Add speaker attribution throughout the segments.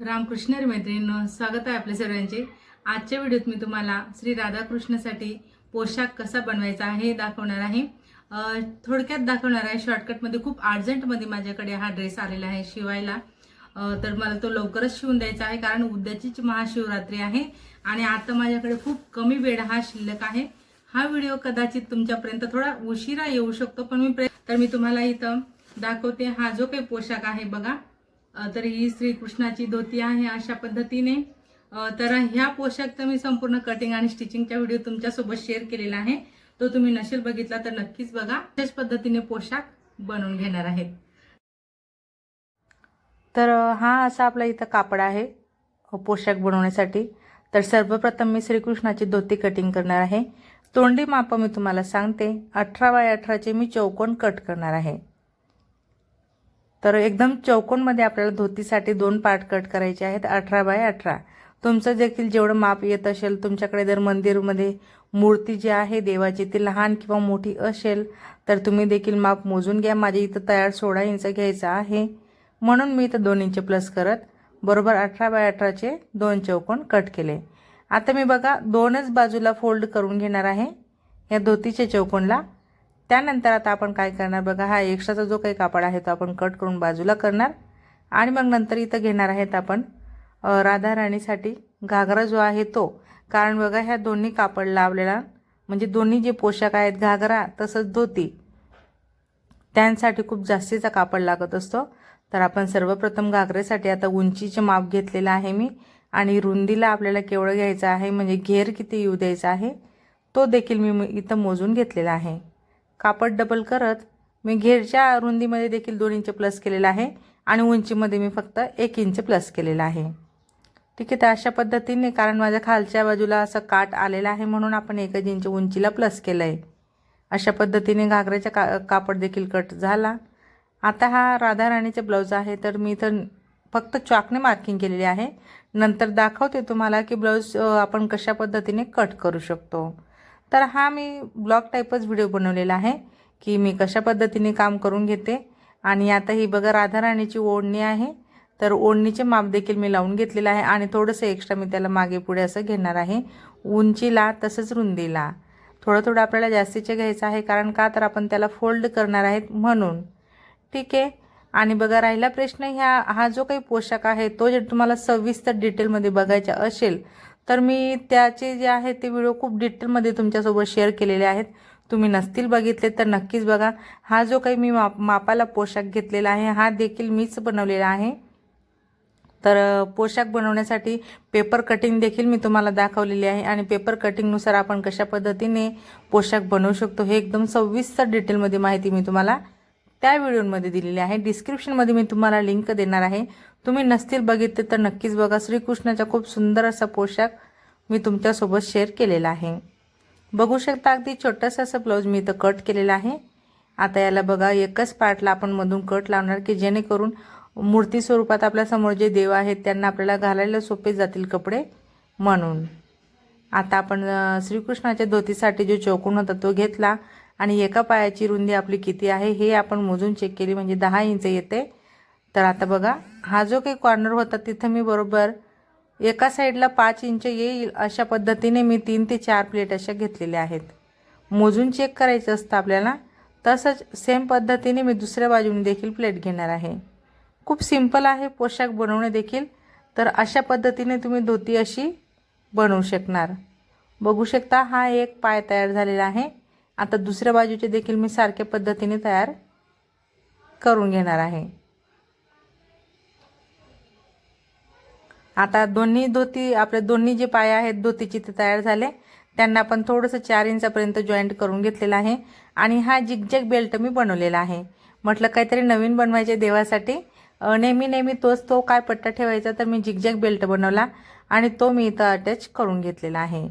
Speaker 1: रामकृष्ण मैत्रिणींनो स्वागत आहे आपल्या सर्वांचे आजच्या व्हिडिओत मी तुम्हाला श्री राधाकृष्णासाठी पोशाख कसा बनवायचा आहे हे दाखवणार आहे. थोडक्यात दाखवणार आहे शॉर्टकटमध्ये खूप अर्जंटमध्ये माझ्याकडे हा ड्रेस आलेला आहे शिवायला. तर मला तो लवकरच शिवून द्यायचा आहे कारण उद्याचीच महाशिवरात्री आहे आणि आता माझ्याकडे खूप कमी वेळ हा शिल्लक आहे. हा व्हिडिओ कदाचित तुमच्यापर्यंत थोडा उशिरा येऊ शकतो पण मी तर मी तुम्हाला इथं दाखवते हा जो काही पोशाख आहे बघा. तर ही श्रीकृष्णाची धोती आहे अशा पद्धतीने. तर ह्या पोशाखचं मी संपूर्ण कटिंग आणि स्टिचिंगचा व्हिडिओ तुमच्यासोबत शेअर केलेला आहे. तो तुम्ही नसेल बघितला तर नक्कीच बघा. त्याच पद्धतीने पोशाख बनवून घेणार आहेत
Speaker 2: तर हा असा आपला इथं कापड आहे पोशाख बनवण्यासाठी. तर सर्वप्रथम मी श्रीकृष्णाची धोती कटिंग करणार आहे. तोंडी माप मी तुम्हाला सांगते. अठरा बाय अठराचे मी चौकोन कट करणार आहे. तर एकदम चौकोनमध्ये आपल्याला धोतीसाठी दोन पार्ट कट करायचे आहेत अठरा बाय अठरा. तुमचं देखील जेवढं माप येत असेल तुमच्याकडे जर मंदिरमध्ये मूर्ती जी आहे देवाची ती लहान किंवा मोठी असेल तर तुम्ही देखील माप मोजून घ्या. माझ्या इथं तयार सोळा इंच घ्यायचा आहे. म्हणून मी इथं दोन इंच प्लस करत बरोबर अठरा बाय अठराचे दोन चौकोन कट केले. आता मी बघा दोनच बाजूला फोल्ड करून घेणार आहे. या धोतीच्या चौकोनला त्यानंतर आता आपण काय करणार? बघा हा एक्स्ट्राचा जो काही कापड आहे तो आपण कट करून बाजूला करणार. आणि मग नंतर इथं घेणार आहेत आपण राधाराणीसाठी राधा राणीसाठी घागरा जो आहे तो. कारण बघा ह्या दोन्ही कापड लावलेला म्हणजे दोन्ही जे पोशाख आहेत घागरा तसंच धोती त्यांसाठी खूप जास्तीचा कापड लागत असतो. तर आपण सर्वप्रथम घागरेसाठी आता उंचीचे माप घेतलेलं आहे मी. आणि रुंदीला आपल्याला केवढं घ्यायचं आहे म्हणजे घेर किती येऊ द्यायचा आहे तो देखील मी इथं मोजून घेतलेला आहे. कापड डबल करत मी घेरच्या रुंदीमध्ये देखील दोन इंच प्लस केलेला आहे आणि उंचीमध्ये मी फक्त एक इंच प्लस केलेला आहे. ठीक आहे तर अशा पद्धतीने कारण माझ्या खालच्या बाजूला असं काट आलेला आहे म्हणून आपण एकच इंच उंचीला प्लस केलं आहे अशा पद्धतीने घागऱ्याचा का कापड देखील कट झाला. आता हा राधा राणीचा ब्लाऊज आहे तर मी तर फक्त चॉकने मार्किंग केलेली आहे. नंतर दाखवते तुम्हाला की ब्लाऊज आपण कशा पद्धतीने कट करू शकतो. तर हा मी ब्लॉग टाईपच व्हिडिओ बनवलेला आहे की मी कशा पद्धतीने काम करून घेते. आणि आता ही बघा राधाराणीची ओढणी आहे. तर ओढणीचे माप देखील मी लावून घेतलेलं आहे आणि थोडंसं एक्स्ट्रा मी त्याला मागे पुढे असं घेणार आहे. उंचीला तसंच रुंदीला. थोडं थोडं आपल्याला जास्तीचे घ्यायचं आहे कारण का तर आपण त्याला फोल्ड करणार आहेत म्हणून. ठीक आहे? आणि बघा राहिला प्रश्न ह्या हा जो काही पोशाख आहे तो जर तुम्हाला सविस्तर डिटेलमध्ये बघायचा असेल तर मी त्याचे जे आहे ते व्हिडिओ खूप डिटेलमध्ये तुमच्यासोबत शेअर केलेले आहेत. तुम्ही नसतील बघितले तर नक्कीच बघा. हा जो काही मी माप मापाला पोशाख घेतलेला आहे हा देखील मीच बनवलेला आहे. तर पोशाख बनवण्यासाठी पेपर कटिंग देखील मी तुम्हाला दाखवलेली आहे आणि पेपर कटिंगनुसार आपण कशा पद्धतीने पोशाख बनवू शकतो हे एकदम सविस्तर डिटेलमध्ये माहिती मी तुम्हाला त्या व्हिडिओमध्ये दिलेली आहे. डिस्क्रिप्शनमध्ये मी तुम्हाला लिंक देणार आहे. तुम्ही नसतील बघितले तर नक्कीच बघा. श्रीकृष्णाचा खूप सुंदर असा पोशाख मी तुमच्यासोबत शेअर केलेला आहे. बघू शकता अगदी छोटंसं असं ब्लाऊज मी इथं कट केलेला आहे. आता याला बघा एकच पार्टला आपण मधून कट लावणार की जेणेकरून मूर्ती स्वरूपात आपल्यासमोर जे देव आहेत त्यांना आपल्याला घालायला सोपे जातील कपडे म्हणून. आता आपण श्रीकृष्णाच्या धोतीसाठी जो चौकून होता तो घेतला. आणि एका पायाची रुंदी आपली किती आहे हे आपण मोजून चेक केली म्हणजे दहा इंच येते. तर आता बघा हा जो काही कॉर्नर होता तिथं मी बरोबर एका साईडला पाच इंच येईल अशा पद्धतीने मी तीन ते चार प्लेट अशा घेतलेल्या आहेत. मोजून चेक करायचं असतं आपल्याला तसंच सेम पद्धतीने मी दुसऱ्या बाजूने देखील प्लेट घेणार आहे. खूप सिंपल आहे पोशाख बनवणे देखील. तर अशा पद्धतीने तुम्ही धोती अशी बनवू शकणार. बघू शकता हा एक पाय तयार झालेला आहे. आता दुसऱ्या बाजूचे देखील मी सारख्या पद्धतीने तयार करून घेणार आहे. आता दोन्ही धोती आपले दोन्ही जे पाय आहेत धोतीचे ते तयार झाले. त्यांना आपण थोडंसं चार इंचापर्यंत जॉईंट करून घेतलेलं आहे. आणि हा जिगजॅग बेल्ट मी बनवलेला आहे. म्हटलं काहीतरी नवीन बनवायचे देवासाठी. नेहमी नेहमी तोच तो काय पट्टा ठेवायचा तर मी जिगजॅग बेल्ट बनवला आणि तो मी इथं अटॅच करून घेतलेला आहे.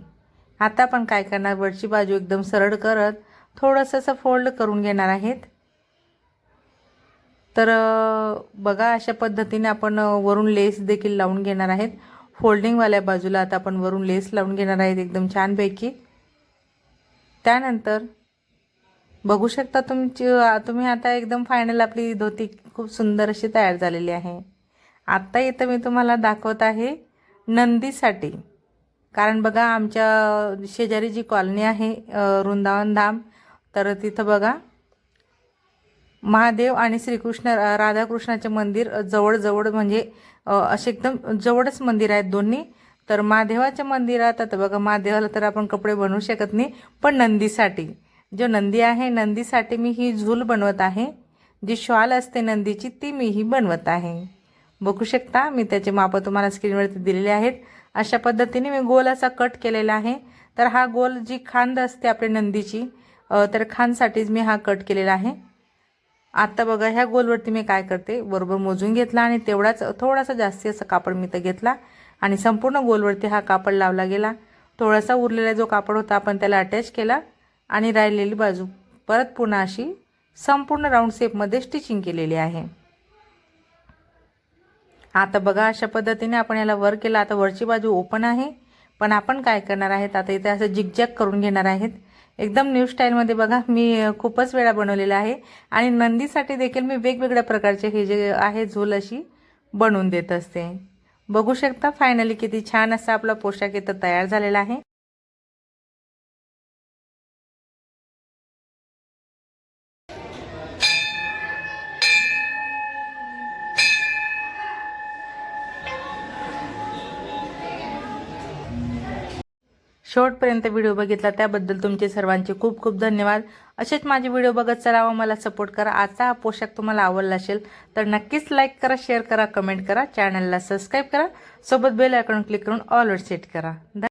Speaker 2: आता आपण काय करणार? वरची बाजू एकदम सरळ करत थोडंसं असं फोल्ड करून घेणार आहेत. तर बघा अशा पद्धतीने आपण वरून लेस देखील लावून घेणार आहेत. फोल्डिंगवाल्या बाजूला आता आपण वरून लेस लावून घेणार आहेत एकदम छानपैकी. त्यानंतर बघू शकता तुमची तुम्ही आता एकदम फायनल आपली धोती खूप सुंदर अशी तयार झालेली आहे. आत्ता इथं मी तुम्हाला दाखवत आहे नंदीसाठी. कारण बघा आमच्या शेजारी जी कॉलनी आहे वृंदावन धाम तर तिथं बघा महादेव आणि श्रीकृष्ण राधाकृष्णाचे मंदिर जवळजवळ म्हणजे असे एकदम जवळच मंदिर आहेत दोन्ही. तर महादेवाच्या मंदिरात आता बघा महादेवाला तर आपण कपडे बनवू शकत नाही पण नंदीसाठी. जो नंदी आहे नंदीसाठी मी ही झूल बनवत आहे. जी शॉल असते नंदीची ती मी ही बनवत आहे. बघू शकता मी त्याचे मापं तुम्हाला स्क्रीनवरती दिलेले आहेत. अशा पद्धतीने मी गोल असा कट केलेला आहे. तर हा गोल जी खांद असते आपली नंदीची तर खानसाठीच मी हा कट केलेला आहे. आता बघा ह्या गोलवरती मी काय करते? बरोबर मोजून घेतला आणि तेवढाच थोडासा जास्ती असं कापड मी तर घेतला आणि संपूर्ण गोलवरती हा कापड लावला गेला. थोडासा उरलेला जो कापड होता आपण त्याला अटॅच केला आणि राहिलेली बाजू परत पुन्हा अशी संपूर्ण राऊंड शेपमध्ये स्टिचिंग केलेली आहे. आता बघा अशा पद्धतीने आपण याला वर केला. आता वरची बाजू ओपन आहे. पण आपण काय करणार आहेत? आता इथे असं जिगजॅग करून घेणार आहेत. एकदम न्यू स्टाईलमध्ये बघा मी खूपच वेळा बनवलेला आहे. आणि नंदीसाठी देखील मी वेगवेगळ्या प्रकारचे हे जे आहे झोल अशी बनवून देत असते. बघू शकता फायनली किती छान असा आपला पोशाख इथं तयार झालेला आहे. शेवटपर्यंत व्हिडिओ बघितला त्याबद्दल तुमचे सर्वांचे खूप खूप धन्यवाद. असेच माझे व्हिडिओ बघत चलावा मला सपोर्ट करा. आजचा हा पोशाख तुम्हाला आवडला असेल तर नक्कीच लाईक करा शेअर करा कमेंट करा चॅनलला सबस्क्राईब करा. सोबत बेल आयकॉन क्लिक करून ऑलवर सेट करा.